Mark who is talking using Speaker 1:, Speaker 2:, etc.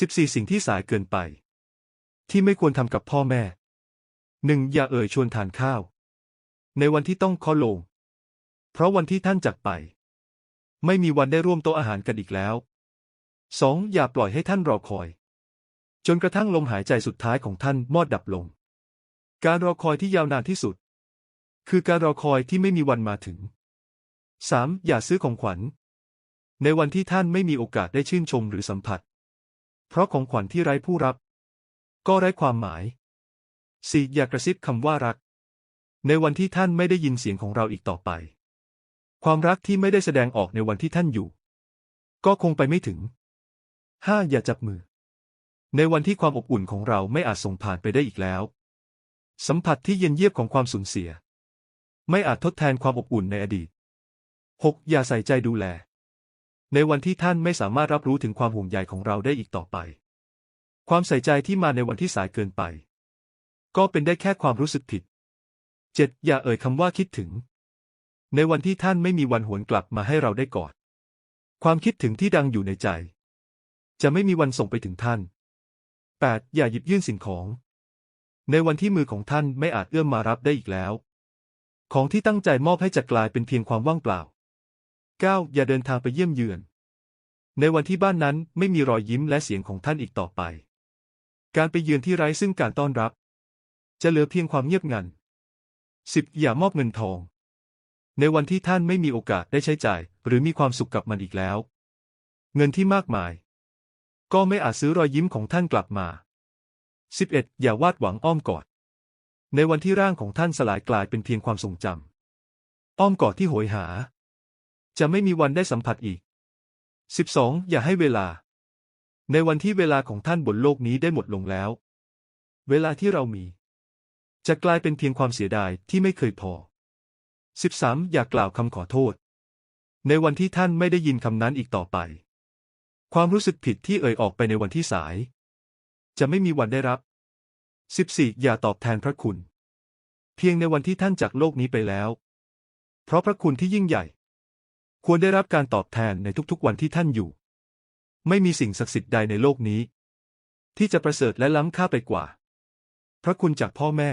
Speaker 1: 14 สิ่งที่สายเกินไป ที่ไม่ควรทำกับพ่อแม่ 1. อย่าเอ่ยชวนทานข้าว ในวันที่ต้องเคอลง เพราะวันที่ท่านจากไป ไม่มีวันได้ร่วมโต๊ะอาหารกันอีกแล้ว 2. อย่าปล่อยให้ท่านรอคอย จนกระทั่งลมหายใจสุดท้ายของท่านมอดดับลง การรอคอยที่ยาวนานที่สุด คือการรอคอยที่ไม่มีวันมาถึง 3. อย่าซื้อของขวัญ ในวันที่ท่านไม่มีโอกาสได้ชื่นชมหรือสัมผัส เพราะของขวัญที่ไร้ผู้รับ ก็ไร้ความหมาย 4. อย่ากระซิบคำว่ารัก ในวันที่ท่านไม่ได้ยินเสียงของเราอีกต่อไป ความรักที่ไม่ได้แสดงออกในวันที่ท่านอยู่ ก็คงไปไม่ถึง 5. อย่าจับมือ ในวันที่ความอบอุ่นของเราไม่อาจส่งผ่านไปได้อีกแล้ว สัมผัสที่เย็นเยียบของความสูญเสีย ไม่อาจทดแทนความอบอุ่นในอดีต 6. อย่าใส่ใจดูแล ในวันที่ท่านไม่สามารถรับรู้ถึงความห่วงใยของเราได้อีกต่อไป ความใส่ใจที่มาในวันที่สายเกินไป ก็เป็นได้แค่ความรู้สึกผิด 7. อย่าเอ่ยคำว่าคิดถึง ในวันที่ท่านไม่มีวันหวนกลับมาให้เราได้กอด ความคิดถึงที่ดังอยู่ในใจ จะไม่มีวันส่งไปถึงท่าน 8. อย่าหยิบยื่นสิ่งของ ในวันที่มือของท่านไม่อาจเอื้อมมารับได้อีกแล้ว ของที่ตั้งใจมอบให้จะกลายเป็นเพียงความว่างเปล่า 9. อย่าเดินทางไปเยี่ยมเยือน ในวันที่บ้านนั้นไม่มีรอยยิ้มและเสียงของท่านอีกต่อไป การไปเยือนที่ไร้ซึ่งการต้อนรับ จะเหลือเพียงความเงียบงัน 10. อย่ามอบเงินทอง ในวันที่ท่านไม่มีโอกาสได้ใช้จ่าย หรือมีความสุขกับมันอีกแล้ว เงินที่มากมาย ก็ไม่อาจซื้อรอยยิ้มของท่านกลับมา 11. อย่าวาดหวังอ้อมกอด ในวันที่ร่างของท่านสลายกลายเป็นเพียงความทรงจำอ้อมกอดที่โหยหา จะไม่มีวันได้สัมผัสอีก 12. อย่าให้เวลา ในวันที่เวลาของท่านบนโลกนี้ได้หมดลงแล้ว เวลาที่เรามี จะกลายเป็นเพียงความเสียดายที่ไม่เคยพอ 13. อย่ากล่าวคำขอโทษ ในวันที่ท่านไม่ได้ยินคำนั้นอีกต่อไป ความรู้สึกผิดที่เอ่ยออกไปในวันที่สาย จะไม่มีวันได้รับ 14. อย่าตอบแทนพระคุณ เพียงในวันที่ท่านจากโลกนี้ไปแล้ว เพราะพระคุณที่ยิ่งใหญ่ ควรได้รับการตอบแทนในทุกๆวันที่ท่านอยู่ ไม่มีสิ่งศักดิ์สิทธิ์ใดในโลกนี้ ที่จะประเสริฐและล้ำค่าไปกว่า พระคุณจากพ่อแม่